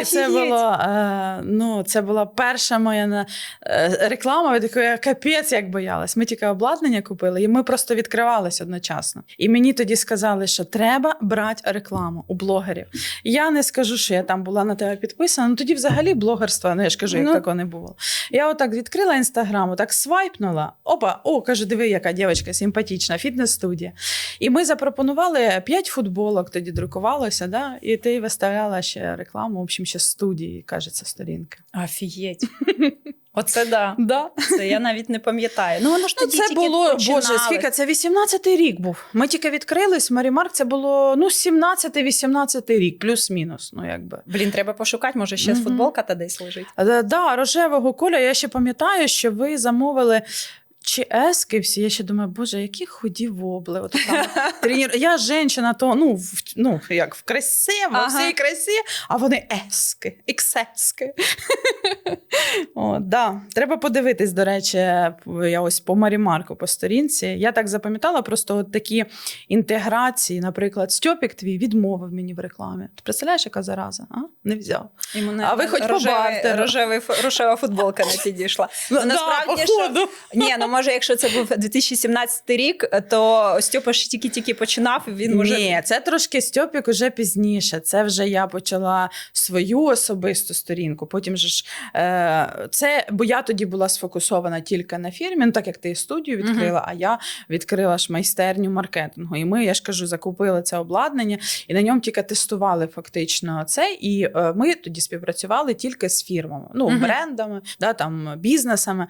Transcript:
І це було е, ну, це була перша моя е, реклама, від якої я капець як боялась. Ми тільки обладнання купили, і ми просто відкривались одночасно. І мені тоді сказали, що треба брати рекламу у блогерів. Я не скажу, що я там була на тебе підписана. Ну тоді взагалі блогерства, ну я ж кажу, як Ну. такого не було. Я отак відкрила інстаграм, так свайпнула. Опа, о, кажу, диви, яка дівчинка симпатична, фітнес-студія. І ми запропонували 5 футболок, тоді друкувалося, да? і ти виставляла ще рекламу, в общем, ще студії, кажеться, сторінка. Офігеть. Оце да. Да. Це я навіть не пам'ятаю. Ну воно ж Ну, тоді це тільки було, починали. боже, скільки це 18-й рік був. Ми тільки відкрились, Марімарк, це було ну, 17-18 рік, плюс-мінус. Ну, якби. Блін, треба пошукати, може ще Мгм. футболка та десь лежить. Е, Да, рожевого кольору. Я ще пам'ятаю, що ви замовили. Чи ески всі, я ще думаю, боже, які худі вобли. От там тренір... Я жінка, то ну, в, ну як в красі, в Ага. всій красі, а вони ески, іксески. О, да. Треба подивитись, до речі, я ось по Марімарку по сторінці. Я так запам'ятала просто от такі інтеграції. Наприклад, Стьопік твій відмовив мені в рекламі. Ти представляєш, яка зараза? А? Не взяв. І мене А ви хоч по рожевий- рожева футболка не підійшла. Ну, насправді, да, що ні, ну може, якщо це був 2017 рік, то Стьопа ж тільки-тільки починав, і він може. Ні, це трошки Стьопік уже пізніше. Це вже я почала свою особисту сторінку. Потім же ж е, це, бо я тоді була сфокусована тільки на фірмі, ну так як ти студію відкрила, а я відкрила ж майстерню маркетингу. І ми, я ж кажу, закупили це обладнання і на ньому тільки тестували фактично це. І е, ми тоді співпрацювали тільки з фірмами, ну Мгм. брендами, да, там бізнесами.